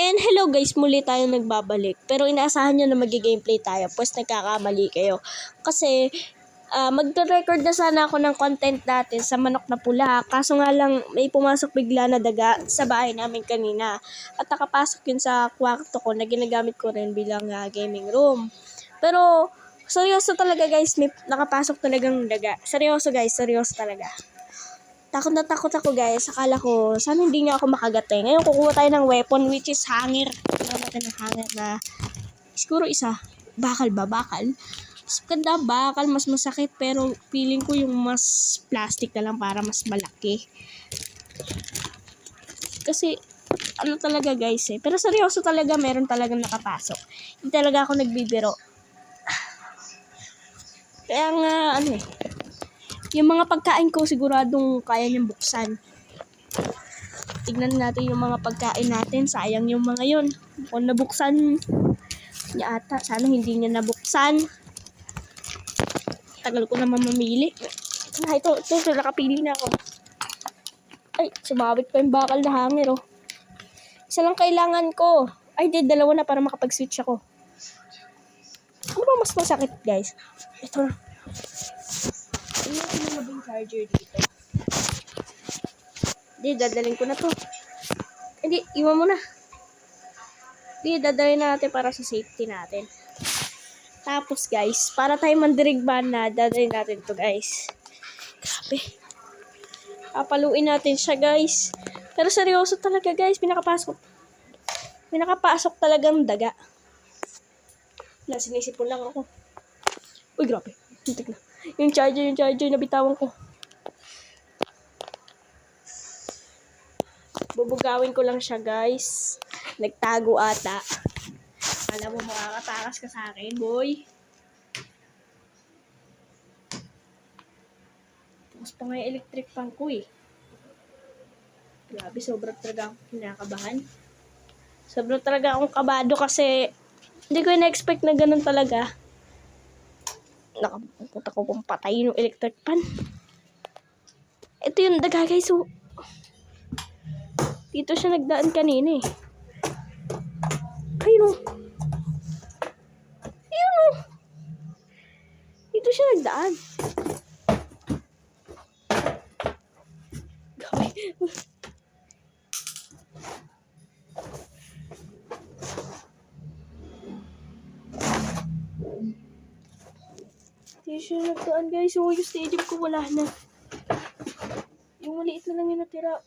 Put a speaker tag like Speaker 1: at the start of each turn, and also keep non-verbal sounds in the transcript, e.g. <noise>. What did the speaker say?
Speaker 1: And hello guys, muli tayo nagbabalik. Pero inaasahan nyo na magi-gameplay tayo, pues nagkakamali kayo. Kasi ah, magre-record na sana ako ng content natin sa manok na pula. Kaso nga lang may pumasok bigla na daga sa bahay namin kanina. At nakapasok yun sa kwarto ko na ginagamit ko rin bilang ah, gaming room. Pero seryoso talaga guys, may nakapasok talagang daga. Seryoso guys, seryoso talaga. Takot na takot ako guys. Akala ko, sana hindi niya ako makagate. Ngayon kukuha tayo ng weapon which is hanger. Kukuha natin ng hanger na siguro isa. Bakal ba? Bakal? Mas ganda bakal, mas masakit. Pero feeling ko yung mas plastic na lang para mas malaki. Kasi ano talaga guys eh. Pero seryoso talaga, meron talagang nakapasok. Hindi talaga ako nagbibiro. <sighs> Kaya nga, ano eh, yung mga pagkain ko siguradong kaya niyang buksan. Tignan natin yung mga pagkain natin. Sayang yung mga yun. Kung nabuksan niya ata. Sana hindi niya nabuksan. Tagal ko naman mamili. Ah, ito, ito, ito, nakapili na ako. Ay, sumabit pa yung bakal na hanger, oh. Isa lang kailangan ko. Ay, di, dalawa na para makapag-switch ako. Ano ba mas masakit, guys? Ito na. Ano yung nabing charger dito? Hindi, dadalhin ko na to. Hindi, iwan mo na. Hindi, dadalhin na natin para sa safety natin. Tapos guys, para tayo mandirigban na, dadalhin natin to guys. Grabe. Papaluin natin siya guys. Pero seryoso talaga guys, pinakapasok. Pinakapasok talagang daga. Wala, sinisipon lang ako. Uy, grabe. Hintik na. Yung charger, yung charger, nabitawan ko. Bubugawin ko lang siya, guys. Nagtago ata. Alam mo, makakatakas ka sa akin, boy. Tapos pa nga yung electric fan ko, eh. Grabe, sobrang talaga akong kinakabahan. Sobrang talaga akong kabado kasi hindi ko na-expect na ganun talaga nakapunta ko pang patay yung electric pan. Ito yung daga guys. So, dito siya nagdaan kanina eh. Ayun o. Ayun o. Dito siya nagdaan. Gawin. Hindi siya nagdaan guys. So, yung stadium ko wala na. Yung maliit na lang yung natira.